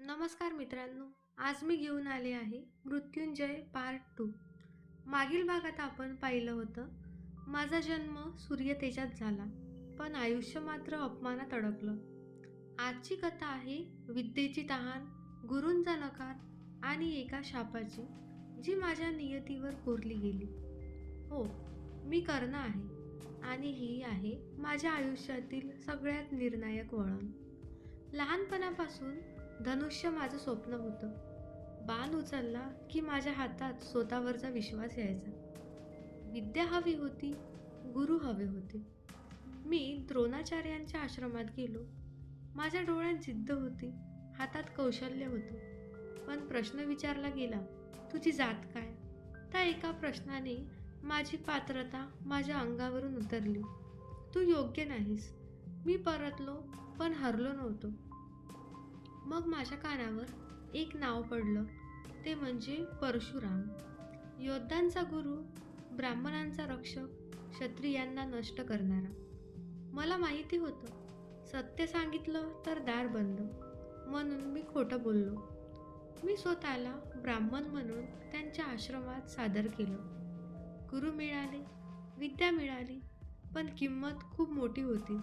नमस्कार मित्रांनो आज मी घेऊन आले आहे मृत्युंजय पार्ट टू मागील भागात आपण पाहिलं होतं माझा जन्म सूर्यतेजात झाला पण आयुष्य मात्र अपमानात अडकलं. आजची कथा आहे विद्येची तहान गुरूंचा नकार आणि एका शापाची जी माझ्या नियतीवर कोरली गेली. हो मी कर्ण आहे आणि ही आहे माझ्या आयुष्यातील सगळ्यात निर्णायक वळण. लहानपणापासून धनुष्य माझं स्वप्न होतं. बाण उचलला की माझ्या हातात स्वतःवरचा विश्वास यायचा. विद्या हवी होती गुरु हवे होते. मी द्रोणाचार्यांच्या आश्रमात गेलो. माझ्या डोळ्यात जिद्द होती हातात कौशल्य होतं. पण प्रश्न विचारला गेला तुझी जात काय? त्या एका प्रश्नाने माझी पात्रता माझ्या अंगावरून उतरली. तू योग्य नाहीस. मी परतलो पण हरलो नव्हतो. मग माझ्या कानावर एक नाव पडलं. ते म्हणजे परशुराम. योद्धांचा गुरु ब्राह्मणांचा रक्षक क्षत्रियांना नष्ट करणारा. मला माहिती होतं. सत्य सांगितलं तर दार बंद. म्हणून मी खोटं बोललो. मी स्वतःला ब्राह्मण म्हणून त्यांच्या आश्रमात सादर केलं. गुरु मिळाले विद्या मिळाली पण किंमत खूप मोठी होती.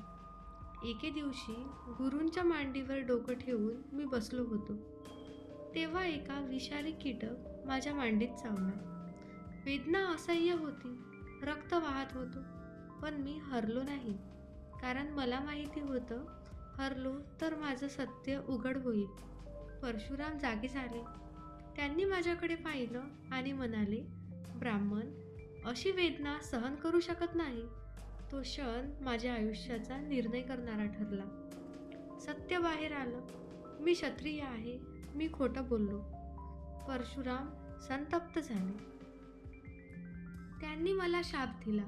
एके दिवशी गुरूंच्या मांडीवर डोकं ठेवून मी बसलो होतो. तेव्हा एका विषारी कीटक माझ्या मांडीत चावला. वेदना असह्य होती. रक्त वाहत होतो. पण मी हरलो नाही. कारण मला माहिती होतं हरलो तर माझं सत्य उघड होईल. परशुराम जागी झाले त्यांनी माझ्याकडे पाहिलं आणि म्हणाले ब्राह्मण अशी वेदना सहन करू शकत नाही. तो क्षण माझ्या आयुष्याचा निर्णय करणारा ठरला. सत्य बाहेर आलं. मी क्षत्रिय आहे. मी खोटं बोललो. परशुराम संतप्त झाले. त्यांनी मला शाप दिला.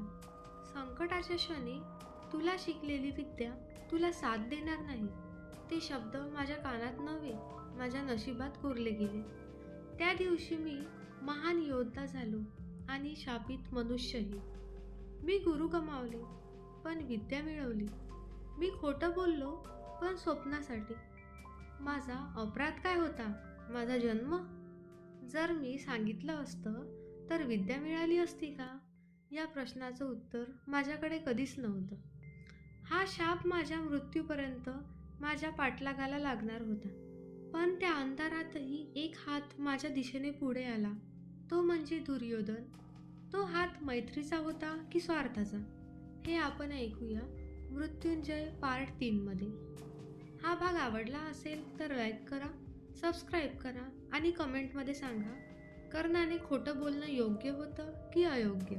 संकटाच्या क्षणी तुला शिकलेली विद्या तुला साथ देणार नाही. ते शब्द माझ्या कानात नव्हे माझ्या नशिबात कोरले गेले. त्या दिवशी मी महान योद्धा झालो आणि शापित मनुष्यही. मी गुरु कमावले पण विद्या मिळवली. मी खोटं बोललो पण स्वप्नासाठी. माझा अपराध काय होता? माझा जन्म? जर मी सांगितलं असतं तर विद्या मिळाली असती का? या प्रश्नाचं उत्तर माझ्याकडे कधीच नव्हतं. हा शाप माझ्या मृत्यूपर्यंत माझ्या पाठलागाला लागणार होता. पण त्या अंधारातही एक हात माझ्या दिशेने पुढे आला. तो म्हणजे दुर्योधन. तो हात मैत्रीचा होता की स्वार्थाचा? हे आपण ऐकूया मृत्युंजय पार्ट तीनमध्ये हा भाग आवडला असेल तर लाईक करा सबस्क्राईब करा आणि कमेंटमध्ये सांगा कर्णाने खोटं बोलणं योग्य होतं की अयोग्य?